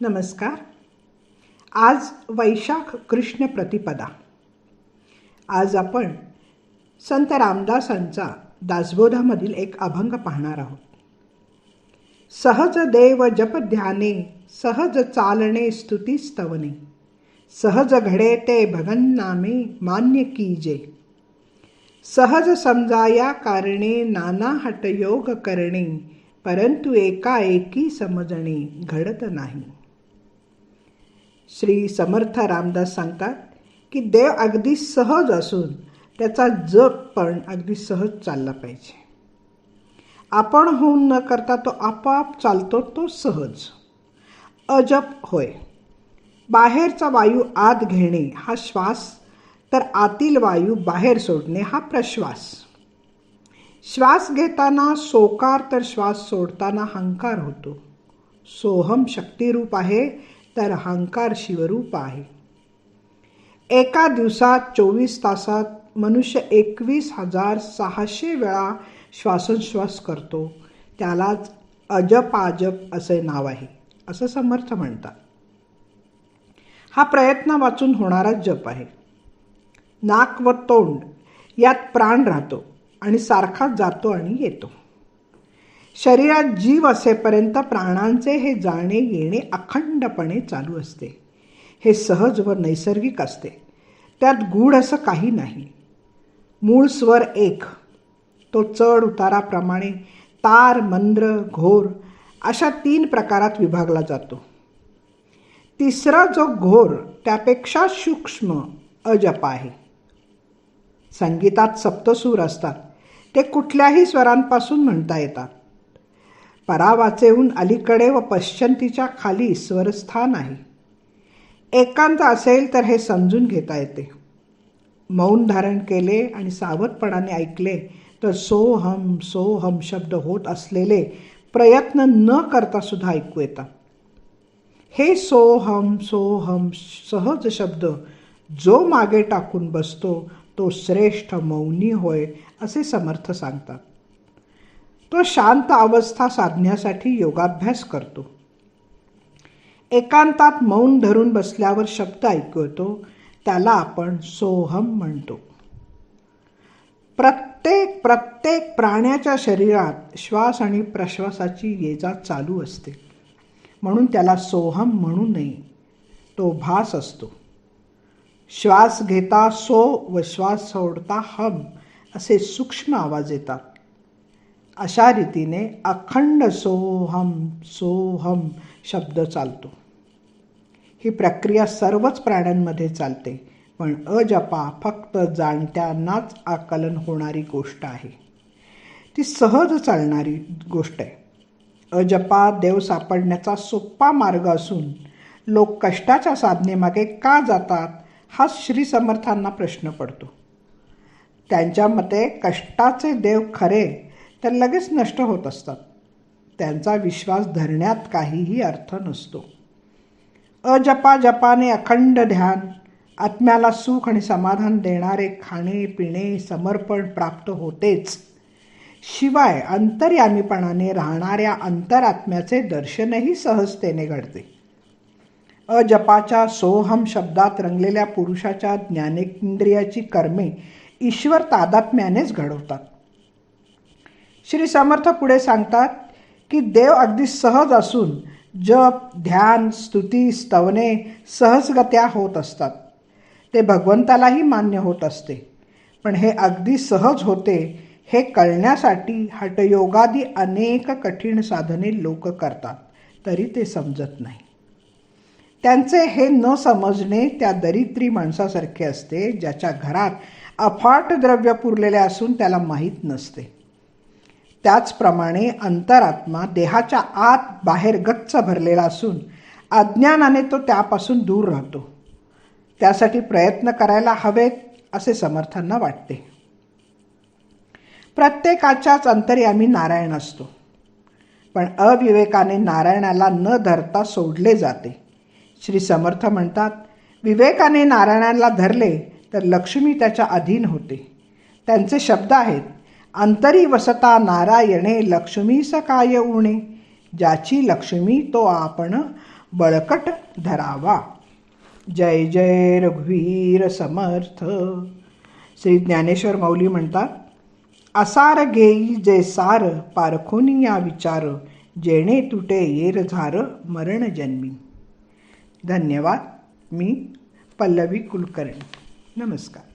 नमस्कार. आज वैशाख कृष्ण प्रतिपदा. आज आपण संत रामदासांचा दासबोधामधील एक अभंग पाहणार आहोत. सहज देव जप ध्याने सहज चालणे स्तुती स्तवने सहज घडे ते भगन्नामे मान्य कीजे सहज समजाया कारणे नाना हटयोग करणे परंतु एकाएकी समजणे घडत नाही. श्री समर्थ रामदास सांगतात की देव अगदी सहज असून त्याचा जप पण अगदी सहज चालला पाहिजे. आपण होऊन न करता तो आपोआप चालतो तो सहज. अजप होय. बाहेरचा वायू आत घेणे हा श्वास तर आतील वायू बाहेर सोडणे हा प्रश्वास. श्वास घेताना सोकार तर श्वास सोडताना हंकार होतो. सोहम शक्तिरूप आहे तर अहंकार शिवरूप आहे. एका दिवसात चोवीस तासात मनुष्य एकवीस हजार सहाशे वेळा श्वासोच्छ्वास करतो. त्यालाच अजपाजप असे नाव आहे. असं समर्थ म्हणतात. हा प्रयत्न वाचून होणारा जप आहे. नाक व तोंड यात प्राण राहतो आणि सारखाच जातो आणि येतो. शरीरात जीव असेपर्यंत प्राणांचे हे जाणे येणे अखंडपणे चालू असते. हे सहज व नैसर्गिक असते. त्यात गूढ असं काही नाही. मूळ स्वर एक. तो चढ उताराप्रमाणे तार मंद्र घोर अशा तीन प्रकारात विभागला जातो. तिसरा जो घोर त्यापेक्षा सूक्ष्म अजप आहे. संगीतात सप्तसूर असतात. ते कुठल्याही स्वरांपासून म्हणता येतात. परावाचेहून अलीकडे व पश्चंतीच्या खाली स्वरस्थान आहे. एकांत असेल तर हे समजून घेता येते. मौन धारण केले आणि सावधपणाने ऐकले तर सोहम सोहम शब्द होत असलेले प्रयत्न न करता सुद्धा ऐकू येतात. हे सोहम सोहम सहज शब्द जो मागे टाकून बसतो तो श्रेष्ठ मौनी होय असे समर्थ सांगतात. तो शांत अवस्था साधण्यासाठी योगाभ्यास करतो. एकांतात मौन धरून बसल्यावर शब्द ऐकवतो त्याला आपण सोहम म्हणतो. प्रत्येक प्रत्येक प्राण्याच्या शरीरात श्वास आणि प्रश्वासाची ये जा चालू असते. म्हणून त्याला सोहम म्हणू नये. तो भास असतो. श्वास घेता सो व श्वास सोडता हम असे सूक्ष्म आवाज येतात. अशा रीतीने अखंड सोहम सोहम शब्द चालतो. ही प्रक्रिया सर्वच प्राण्यांमध्ये चालते पण अजपा फक्त जाणत्यांनाच आकलन होणारी गोष्ट आहे. ती सहज चालणारी गोष्ट आहे. अजपा देव सापडण्याचा सोपा मार्ग असून लोक कष्टाच्या साधनेमागे का जातात हा श्री समर्थांना प्रश्न पडतो. त्यांच्या मते कष्टाचे देव खरे तर लगेच नष्ट होत असतात. त्यांचा विश्वास धरण्यात काहीही अर्थ नसतो. अजपा जपाने अखंड ध्यान आत्म्याला सुख आणि समाधान देणारे खाणे पिणे समर्पण प्राप्त होतेच. शिवाय अंतर्यामीपणाने राहणाऱ्या अंतरात्म्याचे दर्शनही सहजतेने घडते. अजपाच्या सोहम शब्दात रंगलेल्या पुरुषाच्या ज्ञानेंद्रियाची कर्मे ईश्वर तादात्म्यानेच घडवतात. श्री समर्थ पुढे सांगतात की देव अगदी सहज असून जप ध्यान स्तुती स्तवने सहजगत्या होत असतात. ते भगवंतालाही मान्य होत असते. पण हे अगदी सहज होते हे कळण्यासाठी हटयोगादी अनेक कठीण साधने लोक करतात तरी ते समजत नाही. त्यांचे हे न समजणे त्या दरिद्री माणसासारखे असते ज्याच्या घरात अफाट द्रव्य पुरलेले असून त्याला माहीत नसते. त्याचप्रमाणे अंतरात्मा देहाच्या आत बाहेर गच्च भरलेला असून अज्ञानाने तो त्यापासून दूर राहतो. त्यासाठी प्रयत्न करायला हवेत असे समर्थांना वाटते. प्रत्येकाच्याच अंतरी आम्ही नारायण असतो. पण अविवेकाने नारायणाला न धरता सोडले जाते. श्री समर्थ म्हणतात विवेकाने नारायणाला धरले तर लक्ष्मी त्याच्या अधीन होते. त्यांचे शब्द आहेत अंतरी वसता नारायणे लक्ष्मी सकाय उणे ज्याची लक्ष्मी तो आपण बळकट धरावा. जय जय रघुवीर समर्थ. श्री ज्ञानेश्वर माऊली म्हणतात असार घेई जे सार पारखोनी या विचार जेणे तुटे येर झार मरण जन्मी. धन्यवाद. मी पल्लवी कुलकर्णी. नमस्कार.